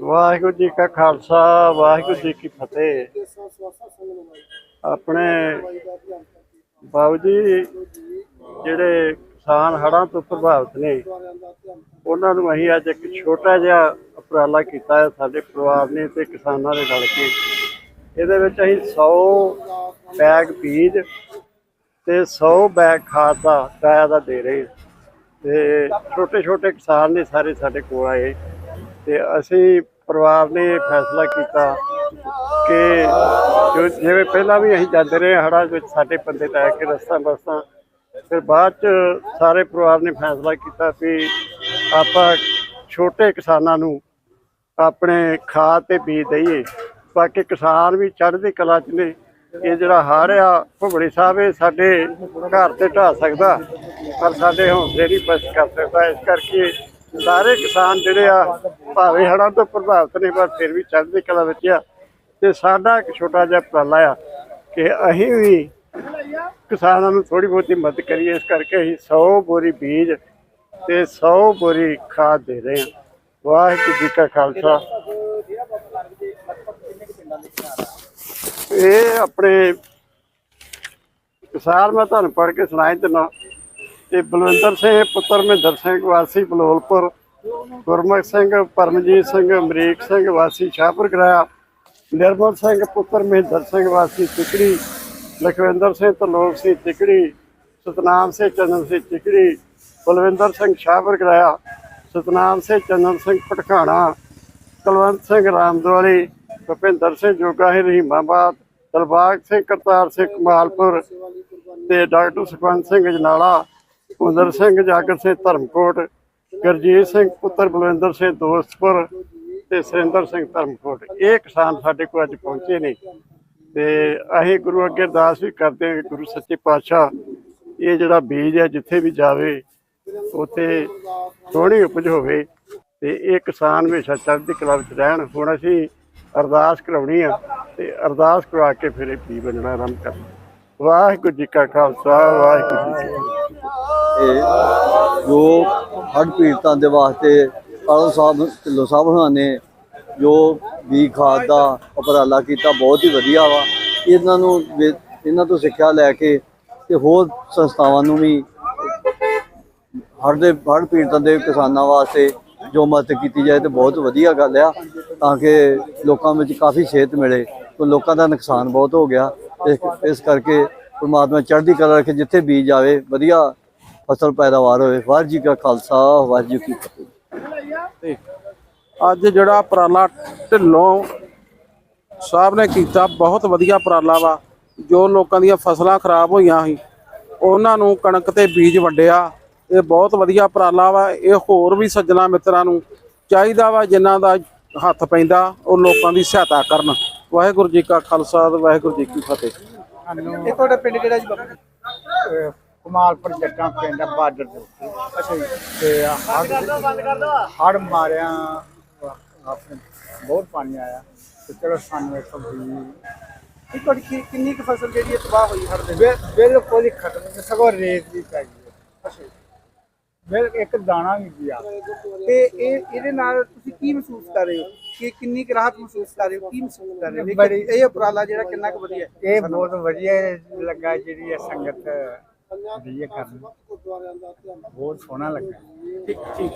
ਵਾਹਿਗੁਰੂ ਜੀ ਕਾ ਖਾਲਸਾ ਵਾਹਿਗੁਰੂ ਜੀ ਕੀ ਫਤਿਹ। ਆਪਣੇ ਬਾਬੂ ਜੀ ਜਿਹੜੇ ਕਿਸਾਨ ਹੜ੍ਹਾਂ ਤੋਂ ਪ੍ਰਭਾਵਿਤ ਨੇ ਉਹਨਾਂ ਨੂੰ ਅਸੀਂ ਅੱਜ ਇੱਕ ਛੋਟਾ ਜਿਹਾ ਉਪਰਾਲਾ ਕੀਤਾ ਹੈ ਸਾਡੇ ਪਰਿਵਾਰ ਨੇ ਤੇ ਕਿਸਾਨਾਂ ਦੇ ਰਲ ਕੇ। ਇਹਦੇ ਵਿੱਚ ਅਸੀਂ 100 ਬੈਗ ਬੀਜ ਤੇ 100 ਬੈਗ ਖਾਦ ਦਾ ਕਿਰਾਇਆ ਦਾ ਦੇ ਰਹੇ। ਤੇ ਛੋਟੇ ਛੋਟੇ ਕਿਸਾਨ ਨੇ ਸਾਰੇ ਸਾਡੇ ਕੋਲ ਆਏ। ਤੇ ਅਸੀਂ ਪਰਿਵਾਰ ਨੇ ਇਹ ਫੈਸਲਾ ਕੀਤਾ ਕਿ ਜੋ ਜਿਵੇਂ ਪਹਿਲਾਂ ਵੀ ਅਸੀਂ ਜਾਂਦੇ ਰਹੇ ਹੜ੍ਹਾਂ ਵਿੱਚ, ਸਾਡੇ ਬੰਦੇ ਲੈ ਕੇ ਰਸਤਾ ਬਸਤਾ। ਫਿਰ ਬਾਅਦ ਚ ਸਾਰੇ ਪਰਿਵਾਰ ਨੇ ਫੈਸਲਾ ਕੀਤਾ ਵੀ ਆਪਾਂ ਛੋਟੇ ਕਿਸਾਨਾਂ ਨੂੰ ਆਪਣੇ ਖਾਦ ਤੇ ਬੀਜ ਦਈਏ। ਬਾਕੀ ਕਿਸਾਨ ਵੀ ਚੜ੍ਹਦੀ ਕਲਾ ਚ ਨੇ। ਇਹ ਜਿਹੜਾ ਹੜ੍ਹ ਆ, ਭੁਗੜੀ ਸਾਹਿਬ, ਇਹ ਸਾਡੇ ਘਰ ਤੇ ਢਾ ਸਕਦਾ, ਪਰ ਸਾਡੇ ਹੌਸਲੇ ਨਹੀਂ ਬਸ ਕਰ ਸਕਦਾ। ਇਸ ਕਰਕੇ ਸਾਰੇ ਕਿਸਾਨ ਜਿਹੜੇ ਆ, ਭਾਵੇਂ ਹੜ੍ਹਾਂ ਤੋਂ ਪ੍ਰਭਾਵਿਤ ਨੇ, ਪਰ ਫਿਰ ਵੀ ਚੜ੍ਹਦੀ ਕਲਾ ਵਿੱਚ ਆ। ਤੇ ਸਾਡਾ ਇੱਕ ਛੋਟਾ ਜਿਹਾ ਉਪਰਾਲਾ ਆ ਕਿ ਅਸੀਂ ਵੀ ਕਿਸਾਨਾਂ ਨੂੰ ਥੋੜੀ ਬਹੁਤੀ ਮਦਦ ਕਰੀਏ। ਇਸ ਕਰਕੇ ਅਸੀਂ 100 ਬੋਰੀ ਬੀਜ ਤੇ 100 ਬੋਰੀ ਖਾਦ ਦੇ ਰਹੇ ਹਾਂ। ਵਾਹਿਗੁਰੂ ਜੀ ਕਾ ਖਾਲਸਾ। ਇਹ ਆਪਣੇ ਕਿਸਾਨ, ਮੈਂ ਤੁਹਾਨੂੰ ਪੜ੍ਹ ਕੇ ਸੁਣਾਈ ਦਿੰਦਾ ਤੇ ਬਲਵਿੰਦਰ ਸਿੰਘ ਪੁੱਤਰ ਮਹਿੰਦਰ ਸਿੰਘ ਵਾਸੀ ਬਲੋਲਪੁਰ, ਗੁਰਮੁਖ ਸਿੰਘ, ਪਰਮਜੀਤ ਸਿੰਘ, ਅਮਰੀਕ ਸਿੰਘ ਵਾਸੀ ਸ਼ਾਹਪੁਰ ਗਰਾਇਆ ਨਿਰਮਲ ਸਿੰਘ ਪੁੱਤਰ ਮਹਿੰਦਰ ਸਿੰਘ ਵਾਸੀ ਟਿਕੜੀ ਲਖਵਿੰਦਰ ਸਿੰਘ ਤਲੋਕ ਸਿੰਘ ਟਿਕੜੀ ਸਤਨਾਮ ਸਿੰਘ ਚੰਦਨ ਸਿੰਘ ਟਿਕੜੀ ਬਲਵਿੰਦਰ ਸਿੰਘ ਸ਼ਾਹਪੁਰ ਗਰਾਇਆ ਸਤਨਾਮ ਸਿੰਘ ਚੰਦਨ ਸਿੰਘ ਪਟਖਾਣਾ ਕੁਲਵੰਤ ਸਿੰਘ ਰਾਮਦਵਾਲੀ ਭੁਪਿੰਦਰ ਸਿੰਘ ਜੋਗਾ ਹੀ ਰਹੀਮਾਬਾਦ, ਦਲਬਾਗ ਸਿੰਘ ਕਰਤਾਰ ਸਿੰਘ ਕਮਾਲਪੁਰ ਤੇ ਡਾਕਟਰ ਸੁਖਵੰਤ ਸਿੰਘ ਜਨਾਲਾ ਉਦਰ ਸਿੰਘ, ਜਾਗਰ ਸਿੰਘ, ਧਰਮਕੋਟ, ਗੁਰਜੀਤ ਸਿੰਘ, ਪੁੱਤਰ ਬਲਵਿੰਦਰ ਸਿੰਘ, ਦੋਸਤਪੁਰ ਤੇ ਸੁਰਿੰਦਰ ਸਿੰਘ, ਧਰਮਕੋਟ। ਇਹ ਕਿਸਾਨ ਸਾਡੇ ਕੋਲ ਅੱਜ ਪਹੁੰਚੇ ਨੇ ਤੇ ਅਸੀਂ ਗੁਰੂ ਅੱਗੇ ਅਰਦਾਸ ਵੀ ਕਰਦੇ ਹਾਂ ਕਿ ਗੁਰੂ ਸੱਚੇ ਪਾਤਸ਼ਾਹ ਇਹ ਜਿਹੜਾ ਬੀਜ ਹੈ, ਜਿੱਥੇ ਵੀ ਜਾਵੇ, ਉੱਥੇ ਸੋਹਣੀ ਉਪਜ ਹੋਵੇ ਤੇ ਇਹ ਕਿਸਾਨ ਹਮੇਸ਼ਾ ਚੜ੍ਹਦੀ ਕਲਾ ਵਿੱਚ ਰਹਿਣ। ਹੁਣ ਅਸੀਂ ਅਰਦਾਸ ਕਰਾਉਣੀ ਆ ਤੇ ਅਰਦਾਸ ਕਰਵਾ ਕੇ ਫਿਰ ਇਹ ਬੀਜ ਬਣਨਾ ਆਰੰਭ ਕਰਨਾ ਵਾਹਿਗੁਰੂ ਜੀ ਕਾ ਖਾਲਸਾ, ਵਾਹਿਗੁਰੂ ਜੀ ਕੀ ਫਤਿਹ। ਇਹ ਜੋ ਹੜ੍ਹ ਪੀੜਤਾਂ ਦੇ ਵਾਸਤੇ ਆਲੋ ਸਾਹਿਬ, ਢਿੱਲੋਂ ਸਾਹਿਬ ਹੋਣਾ ਨੇ ਜੋ ਵੀ ਖਾਦ ਦਾ ਉਪਰਾਲਾ ਕੀਤਾ, ਬਹੁਤ ਹੀ ਵਧੀਆ ਵਾ। ਇਹਨਾਂ ਨੂੰ ਵੀ- ਇਹਨਾਂ ਤੋਂ ਸਿੱਖਿਆ ਲੈ ਕੇ ਤੇ ਹੋਰ ਸੰਸਥਾਵਾਂ ਨੂੰ ਵੀ ਹੜ੍ਹ ਦੇ ਹੜ੍ਹ ਪੀੜਤਾਂ ਦੇ ਕਿਸਾਨਾਂ ਵਾਸਤੇ ਜੋ ਮਦਦ ਕੀਤੀ ਜਾਏ ਤੇ ਬਹੁਤ ਵਧੀਆ ਗੱਲ ਆ, ਤਾਂ ਕਿ ਲੋਕਾਂ ਵਿੱਚ ਕਾਫੀ ਸਿਹਤ ਮਿਲੇ ਤੇ ਲੋਕਾਂ ਦਾ ਨੁਕਸਾਨ ਬਹੁਤ ਹੋ ਗਿਆ। ਇਸ- ਇਸ ਕਰਕੇ ਪਰਮਾਤਮਾ ਚੜ੍ਹਦੀ ਕਲਾ ਰੱਖੇ, ਜਿੱਥੇ ਬੀਜ ਆਵੇ, ਵਧੀਆ ਫਸਲ ਪੈਦਾਵਾਰ ਹੋਵੇ। ਵਾਹਿਗੁਰੂ ਜੀ ਕਾ ਖਾਲਸਾ ਵਾਹਿਗੁਰੂ ਜੀ ਕੀ ਫਤਿਹ। ਅੱਜ ਜਿਹੜਾ ਉਪਰਾਲਾ ਢਿੱਲੋਂ ਸਾਹਿਬ ਨੇ ਕੀਤਾ ਬਹੁਤ ਵਧੀਆ ਉਪਰਾਲਾ ਵਾ। ਜੋ ਲੋਕਾਂ ਦੀਆਂ ਫਸਲਾਂ ਖਰਾਬ ਹੋਈਆਂ ਸੀ ਉਹਨਾਂ ਨੂੰ ਕਣਕ ਤੇ ਬੀਜ ਵੰਡਿਆ। ਇਹ ਬਹੁਤ ਵਧੀਆ ਉਪਰਾਲਾ ਵਾ। ਇਹ ਹੋਰ ਵੀ ਸੱਜਣਾ ਮਿੱਤਰਾਂ ਨੂੰ ਚਾਹੀਦਾ ਵਾ ਜਿਨ੍ਹਾਂ ਦਾ ਹੱਥ ਪੈਂਦਾ ਉਹ ਲੋਕਾਂ ਦੀ ਸਹਾਇਤਾ ਕਰਨ। ਵਾਹਿਗੁਰੂ ਜੀ ਕਾ ਖਾਲਸਾ ਵਾਹਿਗੁਰੂ ਜੀ ਕੀ ਫਤਿਹ। ਇਹ ਤੁਹਾਡਾ ਪਿੰਡ ਕਿਹੜਾ ਜੀ ਬਾਪੂ ਕਮਾਲਪੁਰ ਜੱਟਾਂ ਪਿੰਡ ਬਾਰਡਰ ਦੇ ਉੱਤੇ। ਅੱਛਾ ਜੀ। ਤੇ ਹੜ ਮਾਰਿਆ ਆਪਣੇ ਬਹੁਤ ਪਾਣੀ ਆਇਆ। ਤੇ ਚਲੋ ਸਾਨੂੰ ਇੱਕ ਵੀ ਤੁਹਾਡੀ ਕੀ- ਕਿੰਨੀ ਕੁ ਫਸਲ ਜਿਹੜੀ ਹੈ ਤਬਾਹ ਹੋਈ ਹੜ ਦੇ ਬਿ- ਬਿਲਕੁਲ ਹੀ ਖਤਮ ਤੇ ਸਗੋਂ ਰੇਤ ਵੀ ਪੈ ਗਈ ਹੈ। ਅੱਛਾ ਜੀ। ਬਿਲ ਇੱਕ ਦਾਣਾ ਵੀ ਗਿਆ। ਤੇ ਇਹ ਇਹਦੇ ਨਾਲ ਤੁਸੀਂ ਕੀ ਮਹਿਸੂਸ ਕਰ ਰਹੇ ਹੋ? ਕਿ ਕਿੰਨੀ ਕੁ ਰਾਹਤ ਮਹਿਸੂਸ ਕਰ ਰਹੇ ਹੋ? ਕੀ ਮਹਿਸੂਸ ਕਰ ਰਹੇ ਹੋ? ਬੜੀ- ਇਹ ਉਪਰਾਲਾ ਜਿਹੜਾ ਕਿੰਨਾ ਕੁ ਵਧੀਆ ਹੈ? ਇਹ ਬਹੁਤ ਵਧੀਆ ਲੱਗਾ ਜਿਹੜੀ ਇਹ ਸੰਗਤ ਦੀ ਇਹ ਕਰਨ ਬਹੁਤ ਸੋਹਣਾ ਲੱਗਾ। ਠੀਕ ਠੀਕ।